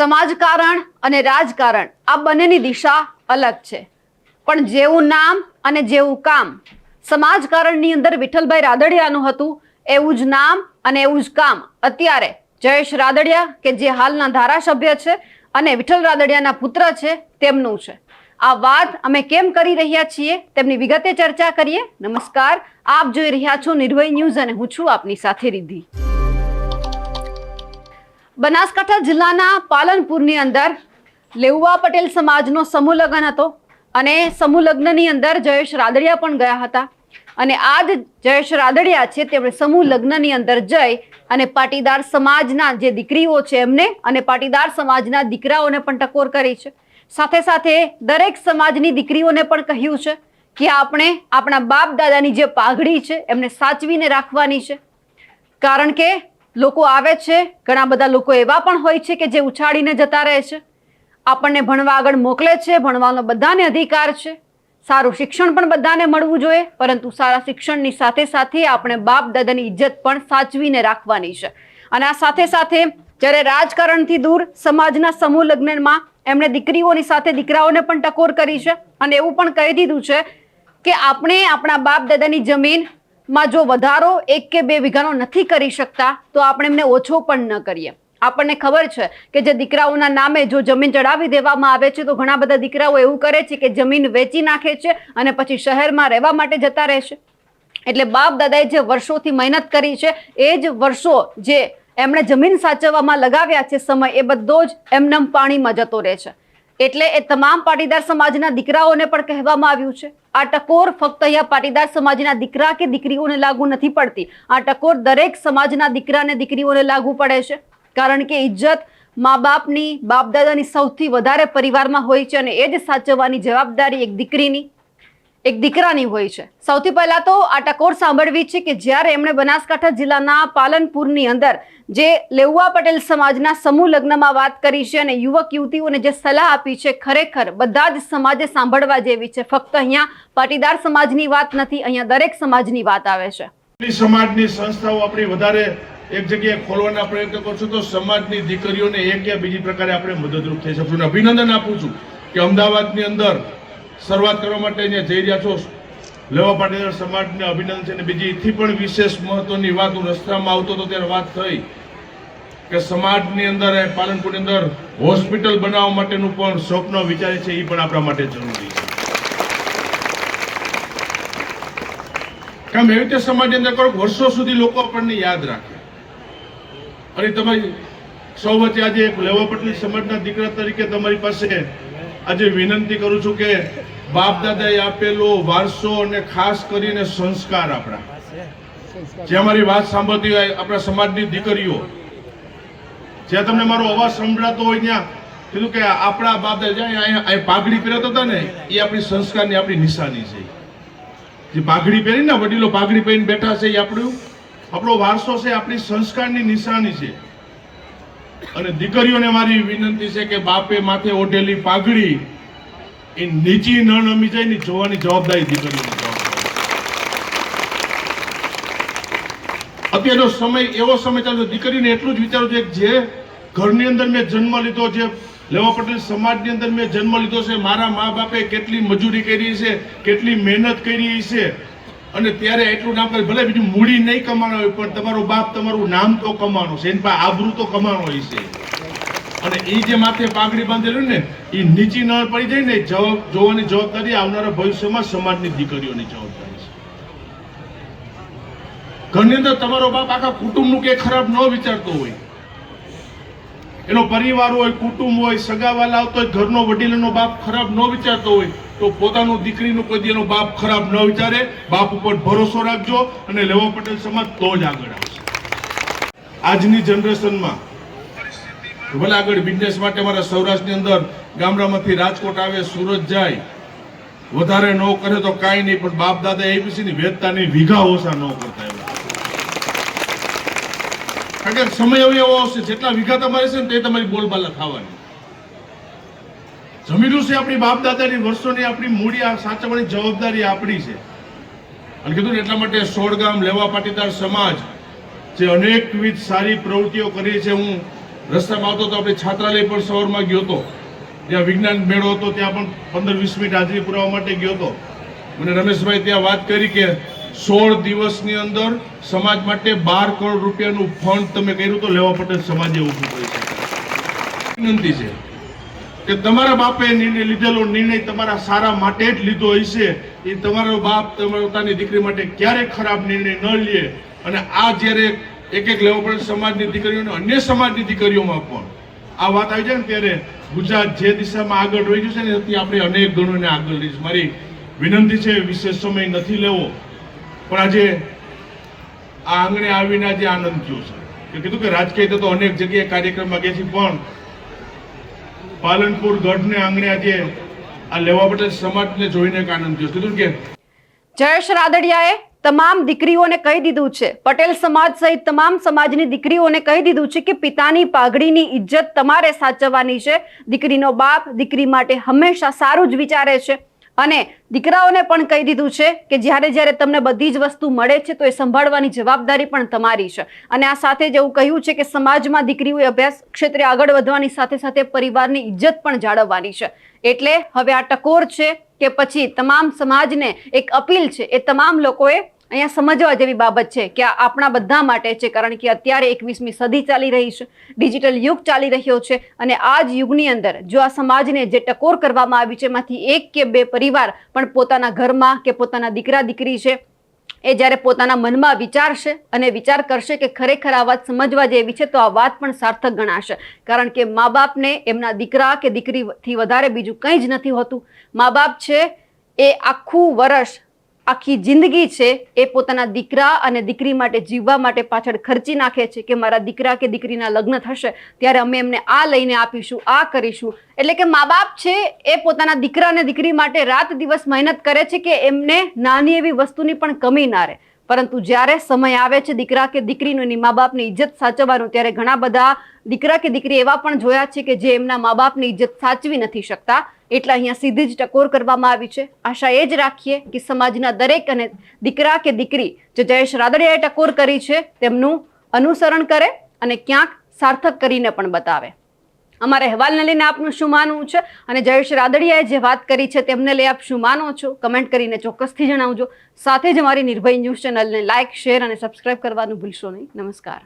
સમાજકારણ અને રાજકારણ આ બંનેની દિશા અલગ છે. પણ જેવું નામ અને જેવું કામ સમાજકારણની અંદર વિઠ્ઠલભાઈ રાદડિયાનું હતું, એવું જ નામ અને એવું જ કામ. અત્યારે જયેશ રાદડિયા, કે જે હાલના ધારાસભ્ય છે અને વિઠ્ઠલ રાદડિયાના પુત્ર છે, તેમનું છે. આ વાત અમે કેમ કરી રહ્યા છીએ, તેમની વિગતે ચર્ચા કરીએ. નમસ્કાર, આપ જોઈ રહ્યા છો નિર્ભય ન્યૂઝ અને હું છું આપની સાથે રિદ્ધિ. બનાસકાંઠા જિલ્લાના પાલનપુરની અંદર લેઉવા પટેલ સમાજનો સમૂહ લગ્ન હતો અને સમૂહ લગ્નની અંદર જયેશ રાદડિયા પણ ગયા હતા. અને આ જ જયેશ રાદડિયા છે તેમણે સમૂહ લગ્નની અંદર જઈ અને પાટીદાર સમાજના જે દીકરીઓ છે એમને અને પાટીદાર સમાજના દીકરાઓને પણ ટકોર કરી છે. સાથે સાથે દરેક સમાજની દીકરીઓને પણ કહ્યું છે કે આપણે આપણા બાપ દાદાની જે પાઘડી છે એમને સાચવીને રાખવાની છે. કારણ કે લોકો આવે છે, ઘણા બધા લોકો એવા પણ હોય છે કે જે ઉછાળીને જતા રહે છે. આપણને ભણવા આગળ મોકલે છે, ભણવાનો બધાને અધિકાર છે. સારું શિક્ષણ પણ બધાને મળવું જોઈએ, પરંતુ સારા શિક્ષણની સાથે સાથે આપણે બાપ દાદાની ઇજ્જત પણ સાચવીને રાખવાની છે. અને આ સાથે સાથે જ્યારે રાજકારણથી દૂર, સમાજના સમૂહ લગ્નમાં એમણે દીકરીઓની સાથે દીકરાઓને પણ ટકોર કરી છે. અને એવું પણ કહી દીધું છે કે આપણે આપણા બાપ દાદાની જમીનમાં જો વધારો એક કે બે વીઘાનો નથી કરી શકતા, તો આપણે એમને ઓછો પણ ન કરીએ. આપણને ખબર છે કે જે દીકરાઓના નામે જો જમીન ચડાવી દેવામાં આવે છે, તો ઘણા બધા દીકરાઓ એવું કરે છે કે જમીન વેચી નાખે છે અને પછી શહેરમાં રહેવા માટે જતા રહેશે એટલે બાપ દાદાએ જે વર્ષોથી મહેનત કરી છે, એ જ વર્ષો જે એમણે જમીન સાચવવામાં લગાવ્યા છે સમય, એ બધો જ એમનેમ પાણીમાં જતો રહે છે. એટલે એ તમામ પાટીદાર સમાજના દીકરાઓને પણ કહેવામાં આવ્યું છે. આ ટકોર ફક્ત અહીંયા પાટીદાર સમાજના દીકરા કે દીકરીઓને લાગુ નથી પડતી. આ ટકોર દરેક સમાજના દીકરા અને દીકરીઓને લાગુ પડે છે. કારણ કે ઇજ્જત મા બાપની બાપ દાદાની સૌથી વધારે પરિવારમાં હોય છે અને એ જ સાચવવાની જવાબદારી એક દીકરીની. એક દીકરાની હોય છે. સૌથી પહેલા તો આ ટકોર સાંભળવી છે કે જ્યારે એમણે બનાસકાંઠા જિલ્લાના પાલનપુરની અંદર જે લેઉવા પટેલ સમાજના સમૂહ લગ્નમાં વાત કરી છે અને યુવક યુવતીઓને જે સલાહ આપી છે ખરેખર બધા જ સમાજે સાંભળવા જેવી છે. ફક્ત અહીંયા પાટીદાર સમાજની વાત નથી, અહીંયા દરેક સમાજની વાત આવે છે. સમાજની સંસ્થાઓ આપણી વધારે એક જગ્યાએ ખોલવાના પ્રયત્ન કરશું તો સમાજની દીકરીઓને એક યા બીજી પ્રકારે આપણે મદદરૂપ થઈ શકશું. અભિનંદન આપું છું કે અમદાવાદની અંદર શરૂઆત કરવા માટે અહીંયા જઈ રહ્યા છો. લેવા પાટીદાર સમાજને અભિનંદન છે અને બીજી એથી પણ વિશેષ મહત્વની વાત હું રસ્તામાં આવતો હતો ત્યારે વાત થઈ કે સમાજની અંદર પાલનપુરની અંદર હોસ્પિટલ બનાવવા માટેનું પણ સ્વપ્ન વિચારે છે એ પણ આપણા માટે જરૂરી છે. કામ એવી રીતે સમાજની અંદર કરો વર્ષો સુધી લોકો આપણને યાદ રાખે. અને તમારી સૌ વચ્ચે આજે એક લેવા પટેલ સમાજના દીકરા તરીકે તમારી પાસે આજે વિનંતી કરું છું કે બાપ દાદાએ આપેલો વારસો અને ખાસ કરીને સંસ્કાર આપણા. જે અમારી વાત સાંભળતી હોય આપણા સમાજની દીકરીઓ જ્યાં તમને મારો અવાજ સંભળાતો હોય ત્યાં, કીધું કે આપણા બાપ દાદા પાઘડી પહેરતા હતા ને, એ આપણી સંસ્કારની આપણી નિશાની છે. જે પાઘડી પહેરી ને, વડીલો પાઘડી પહેરીને બેઠા છે એ આપણું, આપણો વારસો છે, આપણી સંસ્કારની નિશાની છે. અને દીકરીઓને મારી વિનંતી છે કે બાપે માથે ઓઢેલી પાઘડી એ નીચી ન નમી જાય ને જોવાની જવાબદારી દીકરીઓની અત્યારનો સમય, એવો સમય ચાલતો દીકરીને એટલું જ વિચારું છે કે જે ઘરની અંદર મેં જન્મ લીધો છે લેવા પટેલ સમાજની અંદર મેં જન્મ લીધો છે, મારા મા બાપે કેટલી મજૂરી કરી છે, કેટલી મહેનત કરી છે અને ત્યારે એટલું નામ કરે ભલે બીજું મૂડી નહીં કમાણો હોય, પણ તમારો બાપ તમારું નામ તો કમાણો છે, એની પાસે આબરૂ તો કમાણો હોય છે. અને એ જે માથે પાઘડી બાંધેલું ને, એ નીચી ન પડી જાય ને જવાબ જોવાની જવાબદારી આવનારા ભવિષ્યમાં સમાજની દીકરીઓની જવાબદારી છે. ઘરની અંદર તમારો બાપ આખા કુટુંબનું કે ખરાબ ન વિચારતો હોય. એનો પરિવાર હોય, કુટુંબ હોય, સગાવાલા આવતો હોય, ઘરનો વડીલનો બાપ ખરાબ ન વિચારતો હોય તો પોતાનું દીકરીનું કોઈ દી બાપ ખરાબ ન વિચારે, બાપ ઉપર ભરોસો રાખજો અને લેવા પટેલ સમાજ તો જ આગળ આવશે. આજની જનરેશનમાં ભલે આગળ બિઝનેસ માટે મારા સૌરાષ્ટ્રની અંદર ગામડામાંથી રાજકોટ આવે, સુરત જાય, વધારે ન કરે તો કાંઈ નહીં, પણ બાપ દાદા એબીસી વેદતાની વીઘા ઓછા ન કરતા એવા. કારણ કે સમય હવે એવો આવશે, જેટલા વીઘા તમારે છે ને તે તમારી બોલબાલા ખાવાની. જમીનું છે આપણી બાપ દાદાની વર્ષોની આપણી મૂડી, આ સાચવવાની જવાબદારી આપણી છે. અને કીધું એટલા માટે સોળગામ લેવા પાટીદાર સમાજ જે અનેકવિધ સારી પ્રવૃત્તિઓ કરી છે. હું રસ્તામાં આવતો તો આપણે છાત્રાલય પણ સવારમાં ગયો હતો. જ્યાં વિજ્ઞાન મેળો હતો, ત્યાં પણ પંદર વીસ મિનિટ હાજરી પુરાવા માટે ગયો હતો. મને રમેશભાઈ ત્યાં વાત કરી કે સોળ દિવસની અંદર સમાજ માટે બાર કરોડ રૂપિયાનું ફંડ તમે કર્યું તો લેવા પટેલ સમાજે ઊભું કરી છે વિનંતી છે. કે તમારા બાપે નિર્ણય લીધેલો, નિર્ણય તમારા સારા માટે જ લીધો હશે. એ તમારો બાપ તમારા પોતાની દીકરી માટે ક્યારેય ખરાબ નિર્ણય ન લે. અને આ જ્યારે એક એક લેવો પડે સમાજની દીકરીઓને, અન્ય સમાજની દીકરીઓમાં પણ. આ વાત આવી જાય ને ત્યારે ગુજરાત જે દિશામાં આગળ રહી છે ને એનાથી આપણે અનેક ગણોને આગળ રહીશું. મારી વિનંતી છે, વિશેષ સમય નથી લેવો. પણ આજે આ આંગણે આવીને આજે આનંદ થયો છે. કીધું કે રાજકીય તો અનેક જગ્યાએ કાર્યક્રમમાં ગયા છે પણ પાલનપુર ગઢને આંગણે આજે આ લેવા પટેલ સમાજને જોઈને આનંદ થયો કીધું કે જયેશ રાદડિયાએ તમામ દીકરીઓને કહી દીધું છે. પટેલ સમાજ સહિત તમામ સમાજની દીકરીઓને કહી દીધું છે કે પિતાની પાઘડીની ઇજ્જત તમારે સાચવવાની છે. દીકરીનો બાપ દીકરી માટે હંમેશા સારું જ વિચારે છે. અને દીકરાઓને પણ કહી દીધું છે કે જ્યારે જ્યારે તમને બધી જ વસ્તુ મળે છે તો એ સંભાળવાની જવાબદારી પણ તમારી છે. અને આ સાથે જ એવું કહ્યું છે કે સમાજમાં દીકરીઓએ અભ્યાસ ક્ષેત્રે આગળ વધવાની સાથે સાથે પરિવારની ઇજ્જત પણ જાળવવાની છે. એટલે હવે આ ટકોર છે કે પછી તમામ સમાજને એક અપીલ છે, એ તમામ લોકોએ અહીંયા સમજવા જેવી બાબત છે કે આપણા બધા માટે છે, કારણ કે અત્યારે એકવીસમી સદી ચાલી રહી છે, ડિજિટલ યુગ ચાલી રહ્યો છે અને આ જ યુગની અંદર જો આ સમાજને જે ટકોર કરવામાં આવી છે, એમાંથી એક કે બે પરિવાર પણ પોતાના ઘરમાં કે પોતાના દીકરા દીકરી છે, એ જ્યારે પોતાના મનમાં વિચારશે અને વિચાર કરશે કે ખરેખર આ વાત સમજવા જેવી છે, તો આ વાત પણ સાર્થક ગણાશે. કારણ કે મા બાપને એમના દીકરા કે દીકરીથી વધારે બીજું કંઈ જ નથી હોતું. મા બાપ છે એ આખું વર્ષ આખી જિંદગી છે એ પોતાના દીકરા અને દીકરી માટે જીવવા માટે પાછળ ખર્ચી નાખે છે કે મારા દીકરા કે દીકરીના લગ્ન થશે, ત્યારે અમે એમને આ લઈને આપીશું, આ કરીશું. એટલે કે મા બાપ છે એ પોતાના દીકરા અને દીકરી માટે રાત દિવસ મહેનત કરે છે કે એમને નાની એવી વસ્તુની પણ કમી ના રહે. પરંતુ જ્યારે સમય આવે છે દીકરા કે દીકરીનું એની મા બાપની ઇજ્જત સાચવવાનું, ત્યારે ઘણા બધા દીકરા કે દીકરી એવા પણ જોયા છે કે જે એમના મા બાપની ઇજ્જત સાચવી નથી શકતા. એટલે અહીંયા સીધી જ ટકોર કરવામાં આવી છે. આશા એ જ રાખીએ કે સમાજના દરેક અને દીકરા કે દીકરી જે જયેશ રાદડિયાએ ટકોર કરી છે, તેમનું અનુસરણ કરે અને ક્યાંક સાર્થક કરીને પણ બતાવે. અમારા અહેવાલને લઈને આપનું શું માનવું છે? અને જયેશ રાદડિયાએ જે વાત કરી છે તેમને લઈ આપ શું માનો છો? કમેન્ટ કરીને ચોક્કસથી જણાવજો. સાથે જ અમારી નિર્ભય ન્યૂઝ ચેનલને લાઇક શેર અને સબસ્ક્રાઇબ કરવાનું ભૂલશો નહીં. નમસ્કાર.